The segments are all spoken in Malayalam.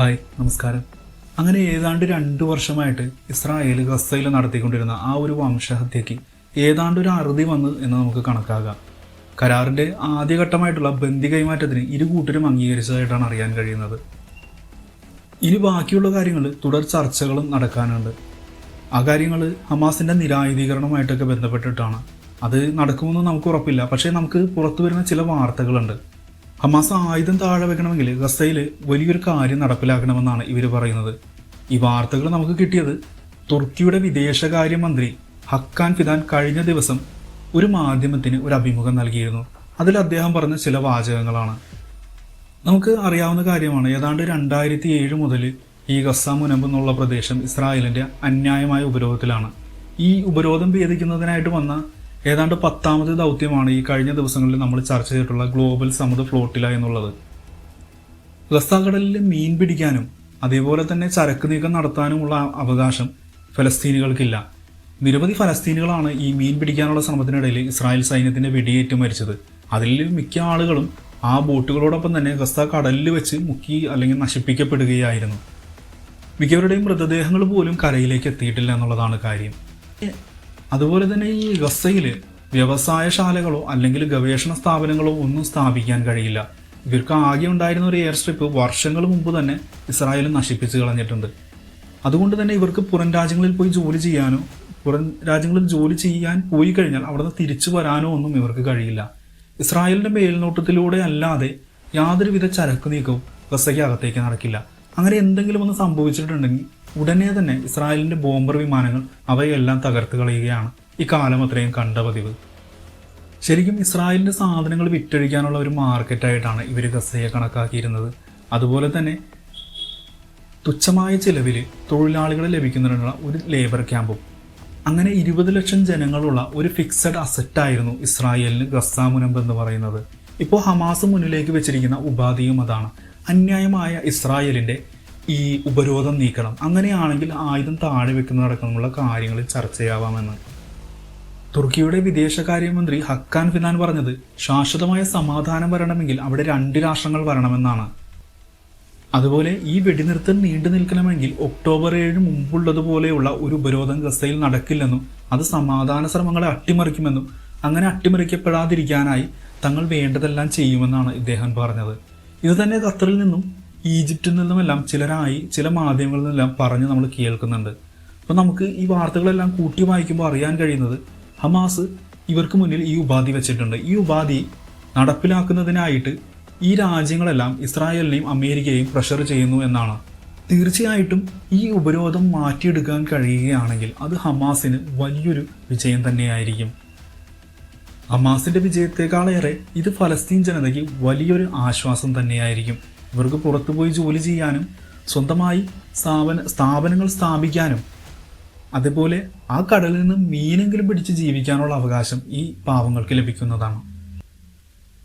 ഹായ് നമസ്കാരം. അങ്ങനെ ഏതാണ്ട് രണ്ടു വർഷമായിട്ട് ഇസ്രായേൽ ഗസയിൽ നടത്തിക്കൊണ്ടിരുന്ന ആ ഒരു വംശഹത്യക്ക് ഏതാണ്ട് ഒരു അറുതി വന്നു എന്ന് നമുക്ക് കണക്കാക്കാം. കരാറിന്റെ ആദ്യഘട്ടമായിട്ടുള്ള ബന്ധി കൈമാറ്റത്തിന് ഇരു കൂട്ടരും അംഗീകരിച്ചതായിട്ടാണ് അറിയാൻ കഴിയുന്നത്. ഇനി ബാക്കിയുള്ള കാര്യങ്ങൾ തുടർ ചർച്ചകളും നടക്കാനുണ്ട്. ആ കാര്യങ്ങൾ ഹമാസിന്റെ നിരായുധീകരണമായിട്ടൊക്കെ ബന്ധപ്പെട്ടിട്ടാണ്. അത് നടക്കുമെന്ന് നമുക്ക് ഉറപ്പില്ല. പക്ഷേ നമുക്ക് പുറത്തു വരുന്ന ചില വാർത്തകളുണ്ട്. ഹമാസ് ആയുധം താഴെ വെക്കണമെങ്കിൽ ഗസയിൽ വലിയൊരു കാര്യം നടപ്പിലാക്കണമെന്നാണ് ഇവർ പറയുന്നത്. ഈ വാർത്തകൾ നമുക്ക് കിട്ടിയത് തുർക്കിയുടെ വിദേശകാര്യമന്ത്രി ഹക്കാൻ ഫിദാൻ കഴിഞ്ഞ ദിവസം ഒരു മാധ്യമത്തിന് ഒരു അഭിമുഖം നൽകിയിരുന്നു. അതിൽ അദ്ദേഹം പറഞ്ഞ ചില വാചകങ്ങളാണ്. നമുക്ക് അറിയാവുന്ന കാര്യമാണ് ഏതാണ്ട് രണ്ടായിരത്തി ഏഴ് മുതൽ ഈ ഗസ മുനമ്പ് എന്നുള്ള പ്രദേശം ഇസ്രായേലിന്റെ അന്യായമായ ഉപരോധത്തിലാണ്. ഈ ഉപരോധം ഭേദിക്കുന്നതിനായിട്ട് വന്ന ഏതാണ്ട് പത്താമത്തെ ദൗത്യമാണ് ഈ കഴിഞ്ഞ ദിവസങ്ങളിൽ നമ്മൾ ചർച്ച ചെയ്തിട്ടുള്ള ഗ്ലോബൽ സമുദ്ര ഫ്ലോട്ടില എന്നുള്ളത്. ഗസ്താകടലിൽ കടലിൽ മീൻ പിടിക്കാനും അതേപോലെ തന്നെ ചരക്ക് നീക്കം നടത്താനുമുള്ള അവകാശം ഫലസ്തീനികൾക്കില്ല. നിരവധി ഫലസ്തീനികളാണ് ഈ മീൻ പിടിക്കാനുള്ള ശ്രമത്തിനിടയിൽ ഇസ്രായേൽ സൈന്യത്തിന്റെ വെടിയേറ്റ് മരിച്ചത്. അതിൽ മിക്ക ആളുകളും ആ ബോട്ടുകളോടൊപ്പം തന്നെ ഗസ്ത കടലിൽ വെച്ച് മുക്കി അല്ലെങ്കിൽ നശിപ്പിക്കപ്പെടുകയായിരുന്നു. മിക്കവരുടെയും മൃതദേഹങ്ങൾ പോലും കരയിലേക്ക് എത്തിയിട്ടില്ല എന്നുള്ളതാണ് കാര്യം. അതുപോലെ തന്നെ ഈ ഗസയിൽ വ്യവസായശാലകളോ അല്ലെങ്കിൽ ഗവേഷണ സ്ഥാപനങ്ങളോ ഒന്നും സ്ഥാപിക്കാൻ കഴിയില്ല. ഇവർക്ക് ആകെ ഉണ്ടായിരുന്ന ഒരു എയർ സ്ട്രിപ്പ് വർഷങ്ങൾ മുമ്പ് തന്നെ ഇസ്രായേൽ നശിപ്പിച്ചു കളഞ്ഞിട്ടുണ്ട്. അതുകൊണ്ട് തന്നെ ഇവർക്ക് പുറം രാജ്യങ്ങളിൽ പോയി ജോലി ചെയ്യാനോ പുറം രാജ്യങ്ങളിൽ ജോലി ചെയ്യാൻ പോയി കഴിഞ്ഞാൽ അവിടെ നിന്ന് തിരിച്ചു വരാനോ ഒന്നും ഇവർക്ക് കഴിയില്ല. ഇസ്രായേലിന്റെ മേൽനോട്ടത്തിലൂടെ അല്ലാതെ യാതൊരുവിധ ചരക്ക് നീക്കവും ഗസയ്ക്ക് അകത്തേക്ക് നടക്കില്ല. അങ്ങനെ എന്തെങ്കിലും ഒന്ന് സംഭവിച്ചിട്ടുണ്ടെങ്കിൽ ഉടനെ തന്നെ ഇസ്രായേലിന്റെ ബോംബർ വിമാനങ്ങൾ അവയെല്ലാം തകർത്ത് കളയുകയാണ്. ഇക്കാലം കാലം അത്രയും കണ്ട പതിവ്. ശരിക്കും ഇസ്രായേലിന്റെ സാധനങ്ങൾ വിറ്റഴിക്കാനുള്ള ഒരു മാർക്കറ്റായിട്ടാണ് ഇവർ ഗസയെ കണക്കാക്കിയിരുന്നത്. അതുപോലെ തന്നെ തുച്ഛമായ ചിലവിൽ തൊഴിലാളികളെ ലഭിക്കുന്നതിനുള്ള ഒരു ലേബർ ക്യാമ്പും അങ്ങനെ ഇരുപത് ലക്ഷം ജനങ്ങളുള്ള ഒരു ഫിക്സഡ് അസറ്റായിരുന്നു ഇസ്രായേലിന് ഗസ മുനമ്പ് എന്ന് പറയുന്നത്. ഇപ്പോൾ ഹമാസ് മുന്നിലേക്ക് വെച്ചിരിക്കുന്ന ഉപാധിയും അതാണ്. അന്യായമായ ഇസ്രായേലിന്റെ ഈ ഉപരോധം നീക്കണം. അങ്ങനെയാണെങ്കിൽ ആയുധം താഴെ വെക്കുന്നതടക്കമുള്ള കാര്യങ്ങളിൽ ചർച്ചയാവാമെന്ന്. തുർക്കിയുടെ വിദേശകാര്യമന്ത്രി ഹക്കാൻ ഫിനാൻ പറഞ്ഞത് ശാശ്വതമായ സമാധാനം വരണമെങ്കിൽ അവിടെ രണ്ട് രാഷ്ട്രങ്ങൾ വരണമെന്നാണ്. അതുപോലെ ഈ വെടിനിർത്തൽ നീണ്ടു നിൽക്കണമെങ്കിൽ ഒക്ടോബർ ഏഴിന് മുമ്പുള്ളതുപോലെയുള്ള ഒരു ഉപരോധം ഗസയിൽ നടക്കില്ലെന്നും അത് സമാധാന ശ്രമങ്ങളെ അട്ടിമറിക്കുമെന്നും അങ്ങനെ അട്ടിമറിക്കപ്പെടാതിരിക്കാനായി തങ്ങൾ വേണ്ടതെല്ലാം ചെയ്യുമെന്നാണ് ഇദ്ദേഹം പറഞ്ഞത്. ഇത് തന്നെ ഖത്തറിൽ നിന്നും ഈജിപ്തിൽ നിന്നുമെല്ലാം ചിലരായി ചില മാധ്യമങ്ങളിൽ നിന്നെല്ലാം പറഞ്ഞ് നമ്മൾ കേൾക്കുന്നുണ്ട്. അപ്പോൾ നമുക്ക് ഈ വാർത്തകളെല്ലാം കൂട്ടി വായിക്കുമ്പോൾ അറിയാൻ കഴിയുന്നത് ഹമാസ് ഇവർക്ക് മുന്നിൽ ഈ ഉപാധി വെച്ചിട്ടുണ്ട്. ഈ ഉപാധി നടപ്പിലാക്കുന്നതിനായിട്ട് ഈ രാജ്യങ്ങളെല്ലാം ഇസ്രായേലിനെയും അമേരിക്കയെയും പ്രഷർ ചെയ്യുന്നു എന്നാണ്. തീർച്ചയായിട്ടും ഈ ഉപരോധം മാറ്റിയെടുക്കാൻ കഴിയുകയാണെങ്കിൽ അത് ഹമാസിന് വലിയൊരു വിജയം തന്നെയായിരിക്കും. ഹമാസിന്റെ വിജയത്തെക്കാളേറെ ഇത് ഫലസ്തീൻ ജനതയ്ക്ക് വലിയൊരു ആശ്വാസം തന്നെയായിരിക്കും. ഇവർക്ക് പുറത്തുപോയി ജോലി ചെയ്യാനും സ്വന്തമായി സ്ഥാപന സ്ഥാപനങ്ങൾ സ്ഥാപിക്കാനും അതുപോലെ ആ കടലിൽ നിന്ന് മീനെങ്കിലും പിടിച്ച് ജീവിക്കാനുള്ള അവകാശം ഈ പാവങ്ങൾക്ക് ലഭിക്കുന്നതാണ്.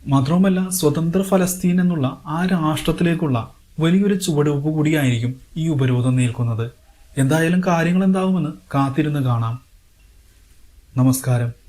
മാത്രവുമല്ല സ്വതന്ത്ര ഫലസ്തീൻ എന്നുള്ള ആ രാഷ്ട്രത്തിലേക്കുള്ള വലിയൊരു ചുവടുവെപ്പ് കൂടിയായിരിക്കും ഈ ഉപരോധം നിൽക്കുന്നത്. എന്തായാലും കാര്യങ്ങൾ എന്താവുമെന്ന് കാത്തിരുന്ന് കാണാം. നമസ്കാരം.